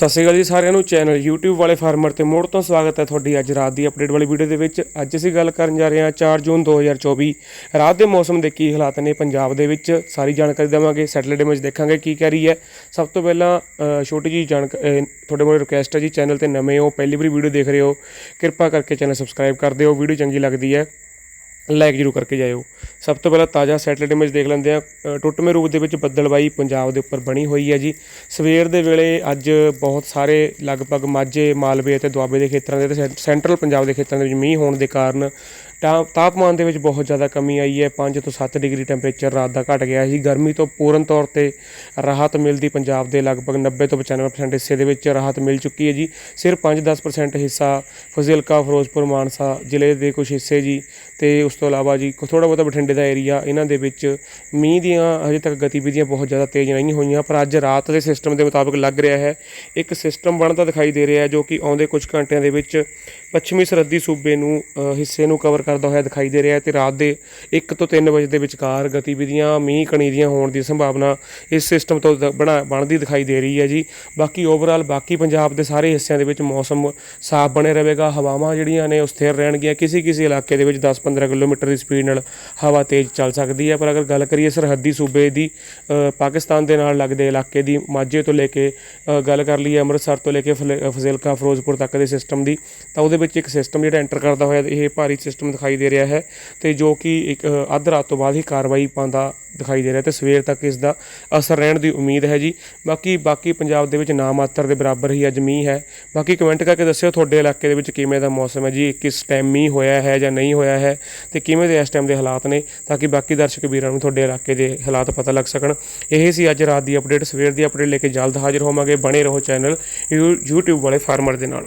ਸਤਿ ਸ਼੍ਰੀ ਅਕਾਲ ਜੀ ਸਾਰਿਆਂ ਨੂੰ। ਚੈਨਲ YouTube ਵਾਲੇ ਫਾਰਮਰ ਤੇ ਮੋੜ ਤੋਂ ਸਵਾਗਤ ਹੈ ਤੁਹਾਡੀ ਅੱਜ ਰਾਤ ਦੀ ਅਪਡੇਟ ਵਾਲੀ ਵੀਡੀਓ ਦੇ ਵਿੱਚ। ਅੱਜ ਅਸੀਂ ਗੱਲ ਕਰਨ ਜਾ ਰਹੇ ਹਾਂ 4 ਜੂਨ 2024 ਰਾਤ ਦੇ ਮੌਸਮ ਦੇ ਕੀ ਹਾਲਾਤ ਨੇ ਪੰਜਾਬ ਦੇ ਵਿੱਚ? ਸਾਰੀ ਜਾਣਕਾਰੀ ਦੇਵਾਂਗੇ ਸੈਟਰਡੇ ਇਮੇਜ ਦੇਖਾਂਗੇ, ਕੀ ਕਹਿ ਰਹੀ ਹੈ? ਸਭ ਤੋਂ ਪਹਿਲਾਂ ਛੋਟੀ ਜੀ ਜਾਣਕ ਤੁਹਾਡੇ ਕੋਲ ਰਿਕੁਐਸਟ ਹੈ ਜੀ ਚੈਨਲ ਤੇ ਨਵੇਂ ਹੋ, ਪਹਿਲੀ ਵਾਰੀ ਵੀਡੀਓ ਦੇਖ ਰਹੇ ਹੋ, ਕਿਰਪਾ ਕਰਕੇ ਚੈਨਲ ਸਬਸਕ੍ਰਾਈਬ ਕਰ ਦਿਓ। ਵੀਡੀਓ ਚੰਗੀ ਲੱਗਦੀ ਹੈ ਲਾਈਕ ਜਰੂਰ ਕਰਕੇ ਜਾਇਓ। ਸਭ ਤੋਂ ਪਹਿਲਾਂ ਤਾਜ਼ਾ ਸੈਟੇਲਾਈਟ ਇਮੇਜ ਦੇਖ ਲੈਂਦੇ ਆ ਟੁੱਟਵੇਂ ਰੂਪ ਦੇ ਵਿੱਚ ਬੱਦਲਬਾਈ ਪੰਜਾਬ ਦੇ ਉੱਪਰ ਬਣੀ ਹੋਈ ਹੈ ਜੀ। ਸਵੇਰ ਦੇ ਵੇਲੇ ਅੱਜ ਬਹੁਤ ਸਾਰੇ ਲਗਭਗ ਮਾਝੇ, ਮਾਲਵੇ ਅਤੇ ਦੁਆਬੇ ਦੇ ਖੇਤਰਾਂ ਦੇ ਤੇ ਸੈਂ- ਸੈਂਟਰਲ ਪੰਜਾਬ ਦੇ ਖੇਤਰਾਂ ਦੇ ਵਿੱਚ ਮੀਂਹ ਹੋਣ ਦੇ ਕਾਰਨ ਤਾਂ- ਤਾਪਮਾਨ ਦੇ ਵਿੱਚ ਬਹੁਤ ਜ਼ਿਆਦਾ ਕਮੀ ਆਈ ਹੈ। 5 ਤੋਂ 7 ਡਿਗਰੀ ਟੈਂਪਰੇਚਰ ਰਾਤ ਦਾ ਘਟ ਗਿਆ ਸੀ। ਗਰਮੀ ਤੋਂ ਪੂਰਨ ਤੌਰ ਤੇ ਰਾਹਤ ਮਿਲਦੀ ਪੰਜਾਬ ਦੇ ਲਗਭਗ 90 ਤੋਂ 95% ਹਿੱਸੇ ਦੇ ਵਿੱਚ ਰਾਹਤ ਮਿਲ ਚੁੱਕੀ ਹੈ ਜੀ। ਸਿਰਫ 5-10% ਹਿੱਸਾ ਫਜ਼ਿਲਕਾ, ਫਿਰੋਜ਼ਪੁਰ, ਮਾਨਸਾ ਜ਼ਿਲ੍ਹੇ ਦੇ ਕੁਝ ਹਿੱਸੇ ਜੀ। ਤੇ ਉਸ ਤੋਂ ਇਲਾਵਾ ਜੀ ਥੋੜਾ ਬਹੁਤਾ ਬਠਿੰਡੇ ਦਾ ਏਰੀਆ ਇਹਨਾਂ ਦੇ ਵਿੱਚ ਮੀਂਹ ਦੀਆਂ ਹਜੇ ਤੱਕ ਗਤੀਵਿਧੀਆਂ ਬਹੁਤ ਜ਼ਿਆਦਾ ਤੇਜ਼ ਨਹੀਂ ਹੋਈਆਂ, ਪਰ ਅੱਜ ਰਾਤ ਦੇ ਸਿਸਟਮ ਦੇ ਮੁਤਾਬਕ ਲੱਗ ਰਿਹਾ ਹੈ। ਇੱਕ ਸਿਸਟਮ ਬਣਦਾ ਦਿਖਾਈ ਦੇ ਰਿਹਾ ਹੈ ਜੋ ਕਿ ਆਉਂਦੇ ਕੁਝ ਘੰਟਿਆਂ ਦੇ ਵਿੱਚ ਪੱਛਮੀ ਸਰਹੱਦੀ ਸੂਬੇ ਨੂੰ ਹਿੱਸੇ ਨੂੰ ਕਵਰ ਕਰਦਾ ਹੋਇਆ ਦਿਖਾਈ ਦੇ ਰਿਹਾ ਹੈ ਤੇ ਰਾਤ ਦੇ 1 ਤੋਂ 3 ਵਜੇ ਦੇ ਵਿਚਕਾਰ ਗਤੀਵਿਧੀਆਂ, ਮੀਂਹ ਕਣੀ ਦੀਆਂ ਹੋਣ ਦੀ ਸੰਭਾਵਨਾ ਇਸ ਸਿਸਟਮ ਤੋਂ ਦ- ਬਣਾ, ਬਣਦੀ ਦਿਖਾਈ ਦੇ ਰਹੀ ਹੈ ਜੀ। ਬਾਕੀ ਓਵਰਆਲ ਬਾਕੀ ਪੰਜਾਬ ਦੇ ਸਾਰੇ ਹਿੱਸਿਆਂ ਦੇ ਵਿੱਚ ਮੌਸਮ ਸਾਫ਼ ਬਣੇ ਰਹੇਗਾ, ਹਵਾਵਾਂ ਜਿਹੜੀਆਂ ਨੇ ਉਹ ਸਥਿਰ ਰਹਿਣਗੀਆਂ ਕਿਸੇ ਕਿਸੇ ਇਲਾਕੇ ਦੇ ਵਿੱਚ 10-15 ਕਿਲੋਮੀਟਰ ਦੀ ਸਪੀਡ ਨਾਲ ਹਵਾ ਤੇਜ਼ ਚੱਲ ਸਕਦੀ ਹੈ, ਪਰ ਅਗਰ ਗੱਲ ਕਰੀਏ ਸਰਹੱਦੀ ਸੂਬੇ ਦੀ ਪਾਕਿਸਤਾਨ ਦੇ ਨਾਲ ਲੱਗਦੇ ਇਲਾਕੇ ਦੀ, ਮਾਝੇ ਤੋਂ ਲੈ ਕੇ ਗੱਲ ਕਰ ਲਈਏ ਅੰਮ੍ਰਿਤਸਰ ਤੋਂ ਲੈ ਕੇ ਫਲੇ- ਫਜ਼ਿਲਕਾ, ਫਿਰੋਜ਼ਪੁਰ ਤੱਕ ਦੇ ਸਿਸਟਮ ਦੀ, ਤਾਂ ਉਹਦੇ ਵਿੱਚ ਇੱਕ ਸਿਸਟਮ ਜਿਹੜਾ ਐਂਟਰ ਕਰਦਾ ਹੋਇਆ, ਇਹ ਭਾਰੀ ਸਿਸਟਮ ਦਿਖਾਈ ਦੇ ਰਿਹਾ ਹੈ ਤੇ ਜੋ ਕਿ ਇੱਕ ਅੱਧ ਰਾਤ ਤੋਂ ਬਾਅਦ ਹੀ ਕਾਰਵਾਈ ਪਾਉਂਦਾ ਦਿਖਾਈ ਦੇ ਰਿਹਾ ਤੇ ਸਵੇਰ ਤੱਕ ਇਸ ਦਾ ਅਸਰ ਰਹਿਣ ਦੀ ਉਮੀਦ ਹੈ ਜੀ। ਬਾਕੀ ਬਾਕੀ ਪੰਜਾਬ ਦੇ ਵਿੱਚ ਨਾ ਮਾਤਰ ਦੇ ਬਰਾਬਰ ਹੀ ਅੱਜ ਮੀਂਹ ਹੈ। ਬਾਕੀ ਕਮੈਂਟ ਕਰਕੇ ਦੱਸਿਓ ਤੁਹਾਡੇ ਇਲਾਕੇ ਦੇ ਵਿੱਚ ਕਿਵੇਂ ਦਾ ਮੌਸਮ ਹੈ ਜੀ, ਕਿਸ ਟਾਈਮ ਮੀਂਹ ਹੋਇਆ ਹੈ ਜਾਂ ਨਹੀਂ ਹੋਇਆ ਹੈ ਤੇ ਕਿਵੇਂ ਦੇ ਇਸ ਟਾਈਮ ਦੇ ਹਾਲਾਤ ਨੇ ਤਾਂ ਕਿ ਬਾਕੀ ਦਰਸ਼ਕ ਵੀਰਾਂ ਨੂੰ ਤੁਹਾਡੇ ਇਲਾਕੇ ਦੇ ਹਾਲਾਤ ਪਤਾ ਲੱਗ ਸਕਣ। ਇਹ ਸੀ ਅੱਜ ਰਾਤ ਦੀ ਅਪਡੇਟ ਸਵੇਰ ਦੀ ਅਪਡੇਟ ਲੈ ਕੇ ਜਲਦ ਹਾਜ਼ਰ ਹੋਵਾਂਗੇ। ਬਣੇ ਰਹੋ ਚੈਨਲ YouTube ਵਾਲੇ ਫਾਰਮਰ ਦੇ ਨਾਲ।